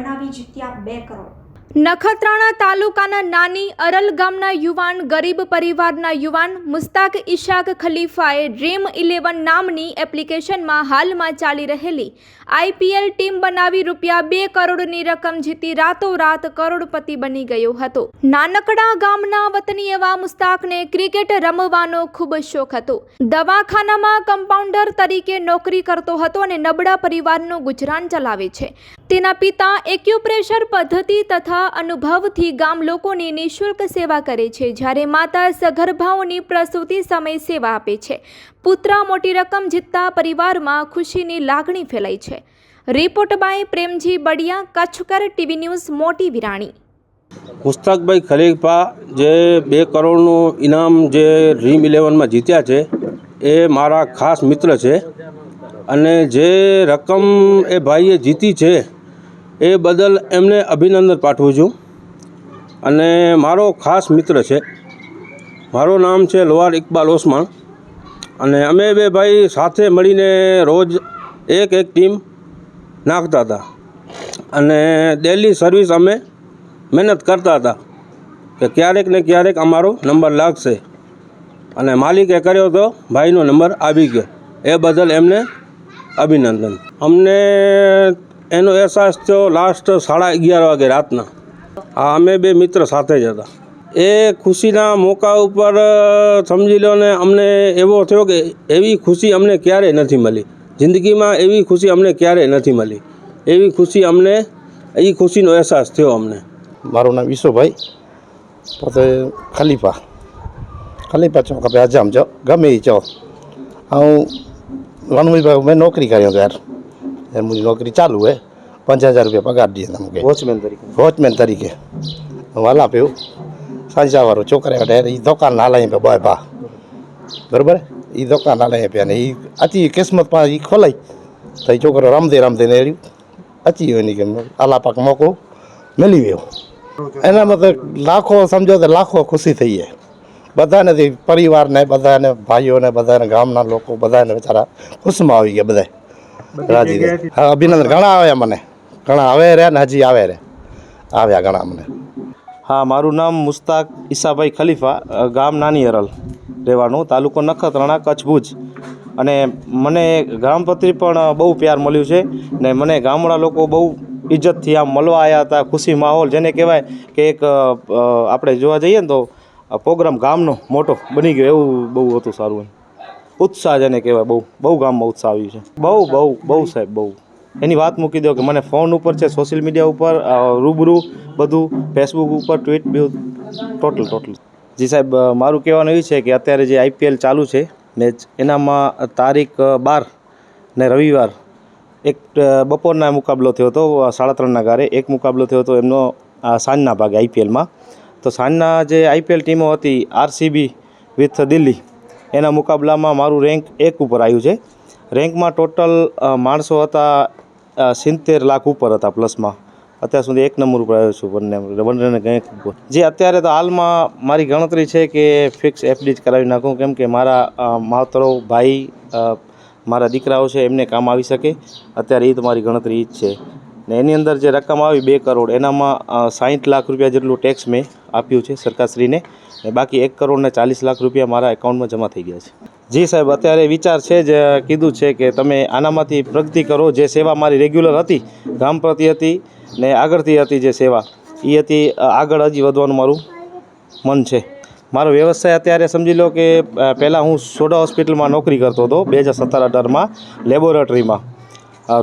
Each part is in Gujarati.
બનાવી જીત્યા બે કરોડ. નખત્રાણા તાલુકાના નાની અરલ ગામના યુવાન, ગરીબ પરિવારના યુવાન મુસ્તાક ઇશાક ખલીફાએ ડ્રીમ ઇલેવન નામની એપ્લિકેશનમાં હાલમાં ચાલી રહેલી આઈપીએલ ટીમ બનાવી રૂપિયા બે કરોડની રકમ જીતી રાતોરાત કરોડપતિ બની ગયો હતો. નાનકડા ગામના વતની એવા મુસ્તાકને ક્રિકેટ રમવાનો ખૂબ શોખ હતો. દવાખાનામાં કમ્પાઉન્ડર તરીકે નોકરી કરતો હતો અને નબળા પરિવારનું ગુજરાન ચલાવે છે. તેના પિતા એક્યુપ્રેશર પદ્ધતિ તથા અનુભવથી ગામ લોકોની નિઃશુલ્ક સેવા કરે છે, જ્યારે માતા સગર્ભાઓની પ્રસૂતિ સમય સેવા આપે છે. પુત્ર મોટી રકમ જીતતા પરિવારમાં ખુશીની લાગણી ફેલાઈ છે. Report by Premji Badiya, Kutchkar TV news, Moti Virani. Mustakbhai ખલીફા જે બે કરોડનું ઇનામ જે ડ્રીમ ઇલેવનમાં જીત્યા છે, એ મારા ખાસ મિત્ર છે અને જે રકમ એ ભાઈએ જીતી છે એ બદલ એમને અભિનંદન પાઠવું છું. અને મારો ખાસ મિત્ર છે. મારું નામ છે લોહાર ઇકબાલ ઓસમાણ અને અમે બે ભાઈ સાથે મળીને રોજ એક એક ટીમ નાખતા હતા. અને ડેલી સર્વિસ અમે મહેનત કરતા હતા કે ક્યારેક ને ક્યારેક અમારો નંબર લાગશે. અને માલિકે કર્યો તો ભાઈનો નંબર આવી ગયો. એ બદલ એમને અભિનંદન. અમને એનો અહેસાસ થયો લાસ્ટ સાડા અગિયાર વાગે રાતના. આ અમે બે મિત્ર સાથે જ હતા. એ ખુશીના મોકા ઉપર સમજી લો ને, અમને એવો થયો કે એવી ખુશી અમને ક્યારેય નથી મળી. જિંદગીમાં એવી ખુશી અમને ક્યારેય નથી મળી. એવી ખુશી અમને, એ ખુશીનો અહેસાસ થયો અમને. મારું નામ ઈશુભાઈ પોતે ખલીફા. ખલીફા ચોક આપણે આજામ છો ગમે એ ચો હું વન મેં નોકરી કર્યો યાર યાર મુજી નોકરી ચાલુ હે. પાંચ હજાર રૂપિયા પગાર દે તમને વોચમેન તરીકે. વોચમેન તરીકે. વાલા પેવું સાંજા વાળો છોકરા એ દુકાન હાલાય પે બે ભા બરાબર એ દુકાન હાલાય પે ને એ અચી કિસ્મત પા એ ખોલાઈ તો એ છોકરો રમતે રમતે ને એરી અચી નહીં કે આલા પાક મોકો મેલી ગયો. એનામાં તો લાખો સમજો તો લાખો ખુશી થઈ જાય. બધાને પરિવારને બધાને ભાઈઓને બધાને ગામના લોકો બધાને બિચારા ખુશમાં આવી ગયા બધા રાજી હા અભિનંદન. ઘણા આવ્યા મને. ઘણા આવે રે ને હજી આવે રે. આવ્યા ઘણા મને. હા મારું નામ મુસ્તાક ઈસાભાઈ ખલીફા ગામ નાની હરલ રહેવાનું તાલુકો નખત્રાણા કચ્છ ભુજ. અને મને ગ્રામપતિ પણ બહુ પ્યાર મળ્યું છે ને મને ગામડા લોકો બહુ ઇજ્જતથી આમ મળવા આવ્યા હતા ખુશી માહોલ જેને કહેવાય કે એક આપણે જોવા જઈએ ને તો પ્રોગ્રામ ગામનો મોટો બની ગયો એવું બહુ હતું સારું એમ. ઉત્સાહ જેને કહેવાય બહુ બહુ ગામમાં ઉત્સાહ આવ્યું છે. બહુ બહુ બહુ સાહેબ બહુ. એની વાત મૂકી દો કે મને ફોન ઉપર છે સોશિયલ મીડિયા ઉપર રૂબરૂ બધું ફેસબુક ઉપર ટ્વીટ ટોટલ ટોટલ. જી સાહેબ મારું કહેવાનું એ છે કે અત્યારે જે આઈપીએલ ચાલુ છે મેચ એનામાં તારીખ બાર ને રવિવાર એક બપોરના મુકાબલો થયો હતો સાડા ત્રણના ગારે એક મુકાબલો થયો હતો એમનો સાંજના ભાગે આઈપીએલમાં તો સાંજના જે આઈપીએલ ટીમો હતી આરસીબી વિથ દિલ્હી એના મુકાબલામાં મારું રેન્ક એક ઉપર આવ્યું છે. રેન્કમાં ટોટલ માણસો હતા સિત્તેર લાખ ઉપર હતા પ્લસમાં અત્યાર સુધી એક નંબર ઉપર આવ્યો છું બંને બંને કંઈક ઉપર. જે અત્યારે તો હાલમાં મારી ગણતરી છે કે ફિક્સ એફડી જ કરાવી નાખું, કેમ કે મારા માવતરો ભાઈ મારા દીકરાઓ છે, એમને કામ આવી શકે. અત્યારે એ તો મારી ગણતરી જ છે. ને એની અંદર જે રકમ આવી બે કરોડ, એનામાં સાહીઠ લાખ રૂપિયા જેટલું ટેક્સ મેં આપ્યું છે સરકારશ્રીને. ને બાકી એક કરોડ ને ચાલીસ લાખ રૂપિયા મારા એકાઉન્ટમાં જમા થઈ ગયા છે. જી સાહેબ, અત્યારે વિચાર છે જ, કીધું છે કે તમે આનામાંથી પ્રગતિ કરો. જે સેવા મારી રેગ્યુલર હતી, ગામ પ્રતિ હતી ને આગળથી હતી જે સેવા એ હતી આગળ હજી વધવાનું મારું મન છે. મારો વ્યવસાય અત્યારે સમજી લો કે પહેલાં હું સોડા હોસ્પિટલમાં નોકરી કરતો હતો, બે હજાર સત્તર અઢારમાં લેબોરેટરીમાં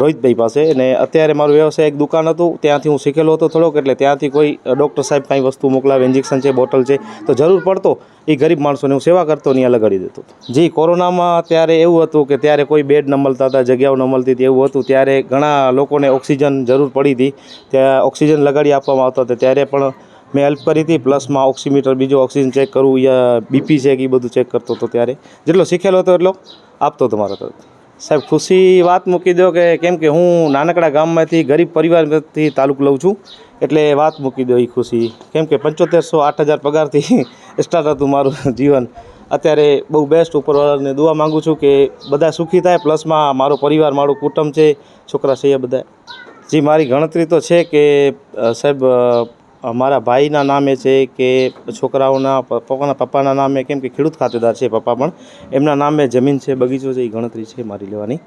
રોહિતભાઈ પાસે. અને અત્યારે મારું વ્યવસાય એક દુકાન હતું, ત્યાંથી હું શીખેલો હતો થોડોક, એટલે ત્યાંથી કોઈ ડૉક્ટર સાહેબ કાંઈ વસ્તુ મોકલાવે ઇન્જેક્શન છે બોટલ છે, તો જરૂર પડતો, એ ગરીબ માણસોને હું સેવા કરતો અહીંયા લગાડી દેતો જી કોરોનામાં ત્યારે એવું હતું કે ત્યારે કોઈ બેડ ન મળતા હતા, જગ્યાઓ ન મળતી હતી, એવું હતું, ત્યારે ઘણા લોકોને ઓક્સિજન જરૂર પડી હતી, ત્યાં ઓક્સિજન લગાડી આપવામાં આવતા હતા, ત્યારે પણ મેં હેલ્પ કરી હતી પ્લસમાં ઓક્સીમીટર બીજું ઓક્સિજન ચેક કરવું યા બીપી છે કે એ બધું ચેક કરતો હતો ત્યારે. જેટલો શીખેલો હતો એટલો આપતો તમારા મારા તરફ સાહેબ, ખુશી વાત મૂકી દો કે કેમ કે હું નાનકડા ગામમાંથી ગરીબ પરિવારથી તાલુક લઉં છું, એટલે વાત મૂકી દો એ ખુશી. કેમ કે પંચોતેરસો આઠ હજાર પગારથી સ્ટાર્ટ હતું મારું જીવન. અત્યારે બહુ બેસ્ટ ઉપરવાળાને દુઆ માગું છું કે બધા સુખી થાય પ્લસમાં મારો પરિવાર, મારું કુટુંબ છે, છોકરા છે એ બધા. જી, મારી ગણતરી તો છે કે સાહેબ મારા ભાઈના નામે છે કે છોકરાઓના, પપ્પાના પપ્પાના નામે કેમ કે ખેડૂત ખાતેદાર છે પપ્પા પણ. એમના નામે જમીન છે, બગીચો છે એ ગણતરી છે મારી લેવાની.